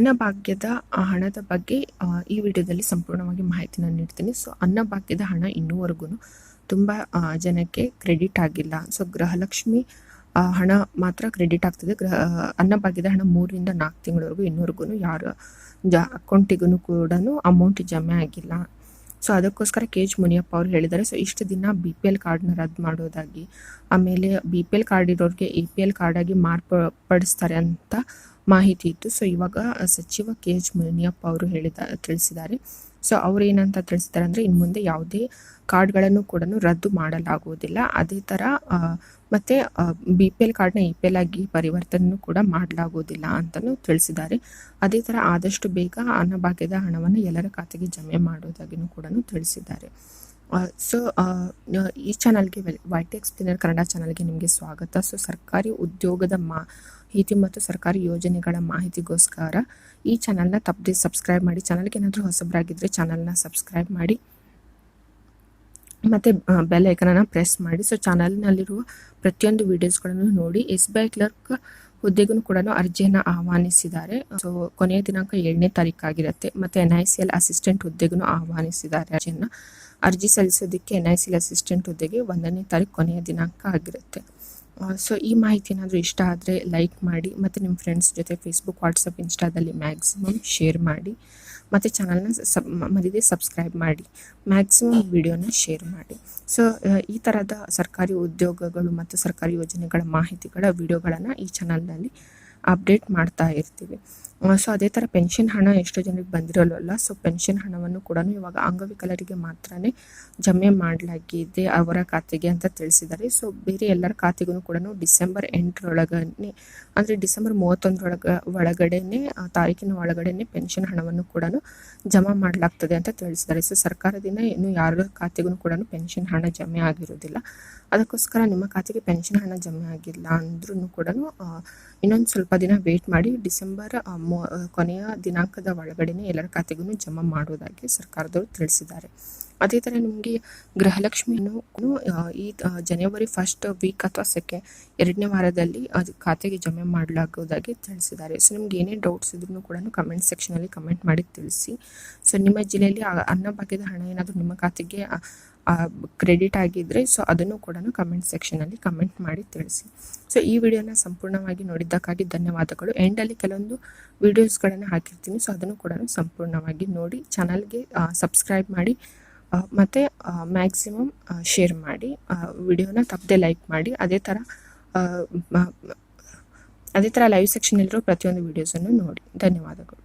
ಅನ್ನಭಾಗ್ಯದ ಹಣದ ಬಗ್ಗೆ ಈ ವಿಡಿಯೋದಲ್ಲಿ ಸಂಪೂರ್ಣವಾಗಿ ಮಾಹಿತಿನ ನೀಡ್ತೀನಿ. ಸೊ ಅನ್ನಭಾಗ್ಯದ ಹಣ ಇನ್ನೂವರೆಗೂ ತುಂಬ ಜನಕ್ಕೆ ಕ್ರೆಡಿಟ್ ಆಗಿಲ್ಲ. ಸೊ ಗೃಹಲಕ್ಷ್ಮಿ ಹಣ ಮಾತ್ರ ಕ್ರೆಡಿಟ್ ಆಗ್ತದೆ. ಗೃಹ ಅನ್ನಭಾಗ್ಯದ ಹಣ ಮೂರಿಂದ ನಾಲ್ಕು ತಿಂಗಳವರೆಗೂ ಇನ್ನೂವರೆಗೂ ಯಾರ ಜ, ಅಕೌಂಟಿಗೂ ಕೂಡ ಅಮೌಂಟ್ ಜಮೆ ಆಗಿಲ್ಲ. ಸೊ ಅದಕ್ಕೋಸ್ಕರ ಕೆ ಎಚ್ ಮುನಿಯಪ್ಪ ಅವರು ಹೇಳಿದ್ದಾರೆ. ಸೊ ಇಷ್ಟು ದಿನ ಬಿ ಪಿ ಎಲ್ ಕಾರ್ಡ್ನ ರದ್ದು ಮಾಡೋದಾಗಿ. ಆಮೇಲೆ ಬಿ ಪಿ ಎಲ್ ಕಾರ್ಡ್ ಇರೋರಿಗೆ ಎ ಪಿ ಎಲ್ ಕಾರ್ಡಾಗಿ ಮಾರ್ಪಡಿಸ್ತಾರೆ ಅಂತ ಮಾಹಿತಿ ಇತ್ತು. ಸೊ ಇವಾಗ ಸಚಿವ ಕೆ. ಎಚ್. ಮುನಿಯಪ್ಪ ಅವರು ಹೇಳಿದ, ತಿಳಿಸಿದ್ದಾರೆ. ಸೊ ಅವ್ರು ಏನಂತ ತಿಳಿಸಿದ್ದಾರೆ ಅಂದರೆ ಇನ್ನು ಮುಂದೆ ಯಾವುದೇ ಕಾರ್ಡ್ಗಳನ್ನು ಕೂಡ ರದ್ದು ಮಾಡಲಾಗುವುದಿಲ್ಲ. ಅದೇ ಥರ ಮತ್ತು ಬಿ ಪಿ ಎಲ್ ಕಾರ್ಡ್ನ ಇ ಪಿ ಎಲ್ ಆಗಿ ಪರಿವರ್ತನೆ ಕೂಡ ಮಾಡಲಾಗುವುದಿಲ್ಲ ಅಂತಲೂ ತಿಳಿಸಿದ್ದಾರೆ. ಅದೇ ಥರ ಆದಷ್ಟು ಬೇಗ ಅನ್ನಭಾಗ್ಯದ ಹಣವನ್ನು ಎಲ್ಲರ ಖಾತೆಗೆ ಜಮೆ ಮಾಡೋದಾಗಿಯೂ ಕೂಡ ತಿಳಿಸಿದ್ದಾರೆ. ಸೊ ಈ ಚಾನಲ್ಗೆ, ವೈ ಟಿ ಎಕ್ಸ್ಪ್ಲೇನರ್ ಕನ್ನಡ ಚಾನಲ್ಗೆ ನಿಮಗೆ ಸ್ವಾಗತ. ಸೊ ಸರ್ಕಾರಿ ಉದ್ಯೋಗದ ಮಾಹಿತಿ ಮತ್ತು ಸರ್ಕಾರಿ ಯೋಜನೆಗಳ ಮಾಹಿತಿಗೋಸ್ಕರ ಈ ಚಾನಲ್ನ ತಪ್ಪದೆ ಸಬ್ಸ್ಕ್ರೈಬ್ ಮಾಡಿ. ಚಾನಲ್ಗೆ ಏನಾದರೂ ಹೊಸಬರಾಗಿದ್ದರೆ ಚಾನಲ್ನ ಸಬ್ಸ್ಕ್ರೈಬ್ ಮಾಡಿ. ಮತ್ತು ಬೆಲ್ ಐಕನನ್ನು ಪ್ರೆಸ್ ಮಾಡಿ. ಸೊ ಚಾನಲ್ನಲ್ಲಿರುವ ಪ್ರತಿಯೊಂದು ವಿಡಿಯೋಸ್ಗಳನ್ನು ನೋಡಿ. ಎಸ್ ಬಿ ಐ ಕ್ಲರ್ಕ್ ಹುದ್ದೆಗೂ ಕೂಡ ಅರ್ಜಿಯನ್ನು ಆಹ್ವಾನಿಸಿದ್ದಾರೆ. ಸೊ ಕೊನೆಯ ದಿನಾಂಕ ಏಳನೇ ತಾರೀಕಾಗಿರುತ್ತೆ ಮತ್ತು N I C L assistant ಹುದ್ದೆಗೂ ಆಹ್ವಾನಿಸಿದ್ದಾರೆ ಅರ್ಜಿಯನ್ನು. ಅರ್ಜಿ ಸಲ್ಲಿಸೋದಕ್ಕೆ N I C L assistant ಹುದ್ದೆಗೆ ಒಂದನೇ ತಾರೀಕು ಕೊನೆಯ ದಿನಾಂಕ ಆಗಿರುತ್ತೆ. ಸೊ ಈ ಮಾಹಿತಿ ಏನಾದರೂ ಇಷ್ಟ ಆದರೆ ಲೈಕ್ ಮಾಡಿ, ಮತ್ತು ನಿಮ್ಮ ಫ್ರೆಂಡ್ಸ್ ಜೊತೆ ಫೇಸ್ಬುಕ್ ವಾಟ್ಸಪ್ ಇನ್ಸ್ಟಾದಲ್ಲಿ ಮ್ಯಾಕ್ಸಿಮಮ್ ಶೇರ್ ಮಾಡಿ, ಮತ್ತು ಚಾನಲ್ನ ಸಬ್ ಮರಿದೇ ಸಬ್ಸ್ಕ್ರೈಬ್ ಮಾಡಿ ಮ್ಯಾಕ್ಸಿಮಮ್ ವಿಡಿಯೋನ ಶೇರ್ ಮಾಡಿ. ಸೊ ಈ ಥರದ ಸರ್ಕಾರಿ ಉದ್ಯೋಗಗಳು ಮತ್ತು ಸರ್ಕಾರಿ ಯೋಜನೆಗಳ ಮಾಹಿತಿಗಳ ವಿಡಿಯೋಗಳನ್ನು ಈ ಚಾನಲ್ನಲ್ಲಿ ಅಪ್ಡೇಟ್ ಮಾಡ್ತಾ ಇರ್ತೀವಿ. ಸೊ ಅದೇ ಥರ ಪೆನ್ಷನ್ ಹಣ ಎಷ್ಟೋ ಜನರಿಗೆ ಬಂದಿರೋಲ್ಲ ಸೊ ಪೆನ್ಷನ್ ಹಣವನ್ನು ಕೂಡ ಇವಾಗ ಅಂಗವಿಕಲರಿಗೆ ಮಾತ್ರನೇ ಜಮೆ ಮಾಡಲಾಗಿದೆ ಅವರ ಖಾತೆಗೆ ಅಂತ ತಿಳಿಸಿದ್ದಾರೆ. ಸೊ ಬೇರೆ ಎಲ್ಲರ ಖಾತೆಗೂ ಕೂಡ ಡಿಸೆಂಬರ್ ಎಂಟರೊಳಗನೆ ಅಂದರೆ ಡಿಸೆಂಬರ್ ಮೂವತ್ತೊಂದರೊಳಗ ಒಳಗಡೆನೆ ತಾರೀಕಿನ ಒಳಗಡೆನೆ ಪೆನ್ಷನ್ ಹಣವನ್ನು ಕೂಡ ಜಮಾ ಮಾಡಲಾಗ್ತದೆ ಅಂತ ತಿಳಿಸಿದ್ದಾರೆ. ಸೊ ಸರ್ಕಾರದಿಂದ ಇನ್ನು ಯಾರ ಖಾತೆಗೂ ಕೂಡ ಪೆನ್ಷನ್ ಹಣ ಜಮೆ ಆಗಿರೋದಿಲ್ಲ. ಅದಕ್ಕೋಸ್ಕರ ನಿಮ್ಮ ಖಾತೆಗೆ ಪೆನ್ಷನ್ ಹಣ ಜಮೆ ಆಗಿಲ್ಲ ಅಂದ್ರೂ ಕೂಡ ಇನ್ನೊಂದು ಸ್ವಲ್ಪ ದಿನ ವೇಟ್ ಮಾಡಿ ಡಿಸೆಂಬರ್ ಕೊನೆಯ ದಿನಾಂಕದ ಒಳಗಡೆನೆ ಎಲ್ಲರ ಖಾತೆಗೂ ಜಮಾ ಮಾಡೋದಾಗಿ ಸರ್ಕಾರದವರು ತಿಳಿಸಿದ್ದಾರೆ. ಅದೇ ಥರ ನಿಮಗೆ ಗೃಹಲಕ್ಷ್ಮಿಯನ್ನು ಈ ಜನವರಿ ಫಸ್ಟ್ ವೀಕ್ ಅಥವಾ ಸೆಕೆ ಎರಡನೇ ವಾರದಲ್ಲಿ ಅದು ಖಾತೆಗೆ ಜಮೆ ಮಾಡಲಾಗುವುದಾಗಿ ತಿಳಿಸಿದ್ದಾರೆ. ಸೊ ನಿಮ್ಗೆ ಏನೇ ಡೌಟ್ಸ್ ಇದ್ರೂ ಕೂಡ ಕಮೆಂಟ್ ಸೆಕ್ಷನಲ್ಲಿ ಕಮೆಂಟ್ ಮಾಡಿ ತಿಳಿಸಿ. ಸೊ ನಿಮ್ಮ ಜಿಲ್ಲೆಯಲ್ಲಿ ಅನ್ನ ಅನ್ನಭಾಗ್ಯದ ಹಣ ಏನಾದರೂ ನಿಮ್ಮ ಖಾತೆಗೆ ಕ್ರೆಡಿಟ್ ಆಗಿದ್ದರೆ ಸೊ ಅದನ್ನು ಕೂಡ ಕಮೆಂಟ್ ಸೆಕ್ಷನಲ್ಲಿ ಕಮೆಂಟ್ ಮಾಡಿ ತಿಳಿಸಿ. ಸೊ ಈ ವಿಡಿಯೋನ ಸಂಪೂರ್ಣವಾಗಿ ನೋಡಿದ್ದಕ್ಕಾಗಿ ಧನ್ಯವಾದಗಳು. ಎಂಡಲ್ಲಿ ಕೆಲವೊಂದು ವಿಡಿಯೋಸ್ಗಳನ್ನು ಹಾಕಿರ್ತೀನಿ ಸೊ ಅದನ್ನು ಕೂಡ ಸಂಪೂರ್ಣವಾಗಿ ನೋಡಿ ಚಾನಲ್ಗೆ ಸಬ್ಸ್ಕ್ರೈಬ್ ಮಾಡಿ ಮತ್ತು ಮ್ಯಾಕ್ಸಿಮಮ್ ಶೇರ್ ಮಾಡಿ ವಿಡಿಯೋನ ತಪ್ಪದೆ ಲೈಕ್ ಮಾಡಿ, ಅದೇ ಥರ ಅದೇ ಥರ ಲೈವ್ ಸೆಕ್ಷನಲ್ಲಿರೋ ಪ್ರತಿಯೊಂದು ವಿಡಿಯೋಸನ್ನು ನೋಡಿ. ಧನ್ಯವಾದಗಳು.